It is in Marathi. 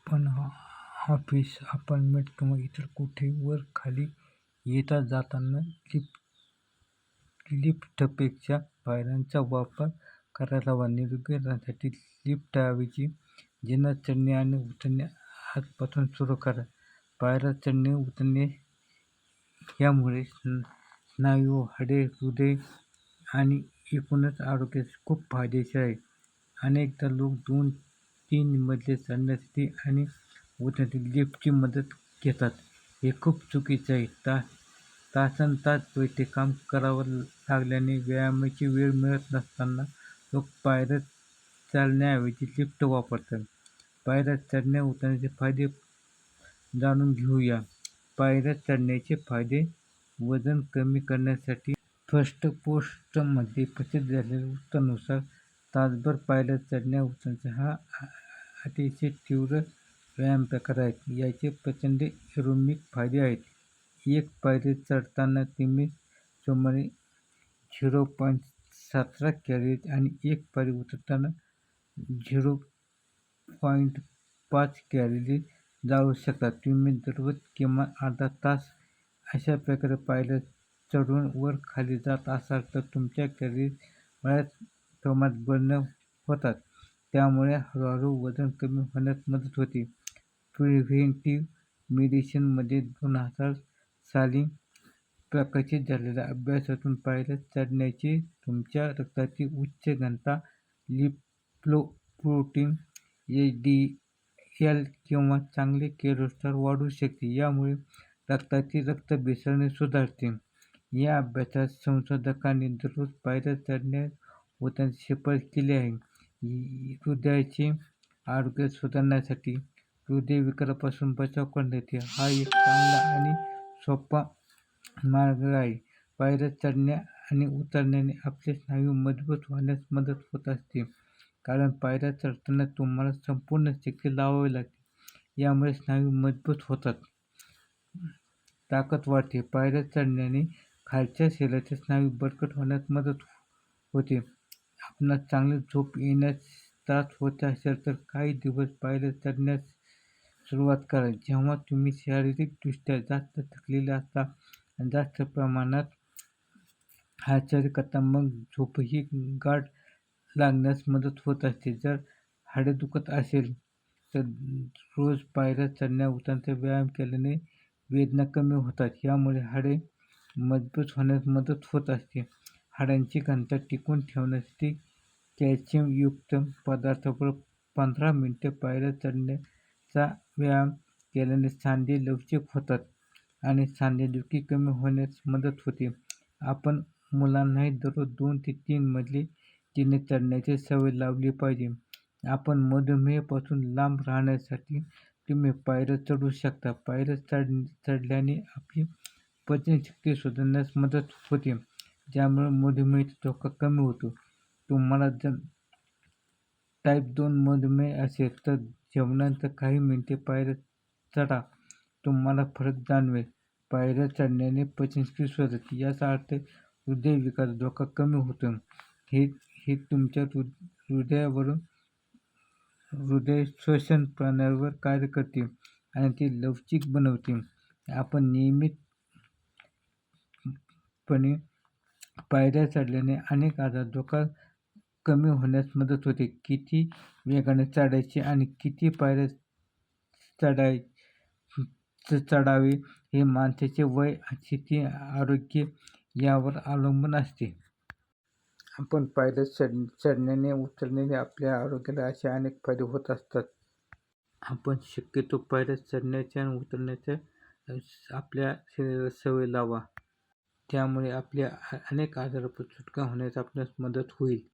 आपण ऑफिस अपार्टमेंट किंवा इतर कुठे वर खाली येता जाताना लिफ्ट लिफ्टपेक्षा पायऱ्यांचा वापर करायला हवा. निरोगी राहण्यासाठी लिफ्टऐवजी जिना चढणे आणि उतरणे आजपासून सुरू करा. पायऱ्या चढणे उतरणे यामुळे स्नायू हाडे हृदय आणि एकूणच आरोग्यास खूप फायदेशीर आहे. अनेकदा लोक दोन तीन चढण्यासाठी आणि उठण्यासाठी लिफ्टची मदत घेतात. हे खूप चुकीचे आहे. तास तासन तास बैठे काम करावं लागल्याने व्यायामाची वेळ मिळत नसताना लोक पायऱ्या चालण्याऐवजी लिफ्ट वापरतात. पायऱ्या चढण्या उतरण्याचे फायदे जाणून घेऊया. पायऱ्या चढण्याचे फायदे वजन कमी करण्यासाठी फर्स्ट पोस्टमध्ये प्रसिद्ध झालेल्या वृत्तानुसार तासभर पायऱ्या चढण्या उतरण्याचा हा अतिशय तीव्र व्यायाम प्रकार आहे याचे प्रचंड एरोमिक फायदे आहेत. एक पायरी चढताना तुम्ही सुमारे झिरो पॉईंट सतरा कॅलरीज आणि एक पायरी उतरताना झिरो पॉईंट पाच कॅलरीज जाळू शकता. तुम्ही दररोज किमान अर्धा तास अशा प्रकारे पायऱ्या चढून वर खाली जात असाल तर तुमच्या कॅरेज बऱ्याच प्रमाणात बर्न होतात. त्यामुळे हळूहळू वजन कमी होण्यास मदत होते. प्रिव्हेंटिव्ह मेडिसिनमध्ये दोन हजार साली प्रकाशित झालेल्या अभ्यासातून पायऱ्या चढण्याची तुमच्या रक्ताची उच्च घनता लिपोप्रोटीन एच डी एल किंवा चांगले कोलेस्टेरॉल वाढू शकते यामुळे रक्ताची रक्तभिसरणी सुधारते. या अभ्यासात संशोधकांनी दररोज पायऱ्या चढण्यास व त्यांची शिफारस केली आहे. हृदयाचे आरोग्य सुधारण्यासाठी हृदयविकारापासून बचाव करण्यासाठी हा एक चांगला आणि सोपा मार्ग आहे. पायऱ्या चढण्या आणि उतरण्याने आपले स्नायू मजबूत होण्यास मदत होत असते. कारण पायऱ्या चढताना तुम्हाला संपूर्ण शक्ती लावावी लागते. यामुळे स्नायू मजबूत होतात. ताकद वाढते. पायऱ्या चढण्याने खालच्या शरीराचे स्नायू बळकट होण्यास मदत होते. आपणास चांगली झोप येण्यास त्रास होत असेल तर काही दिवस पायऱ्या चढण्यास सुरुवात करा. जेव्हा तुम्ही शारीरिकदृष्ट्या जास्त थकलेले असता जास्त प्रमाणात हालचाल करता मग झोपही गाढ लागण्यास मदत होत असते. जर हाडे दुखत असेल तर रोज पायऱ्या चढण्या उतरण्याचा व्यायाम केल्याने वेदना कमी होतात. यामुळे हाडे मजबूत होण्यास मदत होत असते. हाडांची घनता टिकून ठेवण्यासाठी कॅल्शियमयुक्त पदार्थाबरोबर पंधरा मिनिटे पायऱ्या चढण्याचा व्यायाम केल्याने सांधे लवचिक होतात आणि सांधेदुखी कमी होण्यास मदत होते. आपण मुलांनाही दररोज दोन ते तीन मजले जिने चढण्याची सवय लावली पाहिजे. आपण मधुमेहापासून लांब राहण्यासाठी तुम्ही पायऱ्या चढू शकता. पायऱ्या चढ चढल्याने आपली पचनशक्ती सुधारण्यास मदत होते. ज्यामुळे मधुमेहाचा धोका कमी होतो. तुम्हाला जर टाईप दोन मधुमेह असेल तर जेवणानंतर काही मिनिटे पायऱ्या चढा. तुम्हाला फरक जाणवेल. पायऱ्या चढण्याने पचनशक्ती सुधारते. याचा अर्थ हृदयविकाराचा धोका कमी होतो. हे हे तुमच्या हृदयावरून हृदय श्वसन प्रणालीवर कार्य करते आणि ते लवचिक बनवते. आपण नियमितपणे पायऱ्या चढल्याने अनेक आजार धोका कमी होण्यास मदत होते. किती वेगाने चढायचे आणि किती पायऱ्या चढाय चढावे हे माणसाचे वय स्थिती आरोग्य यावर अवलंबून असते. आपण पायऱ्या चढ चढण्याने उतरण्याने आपल्या आरोग्याला असे अनेक फायदे होत असतात. आपण शक्यतो पायऱ्या चढण्याच्या आणि उतरण्याच्या आपल्या शरीराला सवय लावा. त्यामुळे आपल्या अनेक आजारापासून सुटका होण्यास आपणास मदत होईल.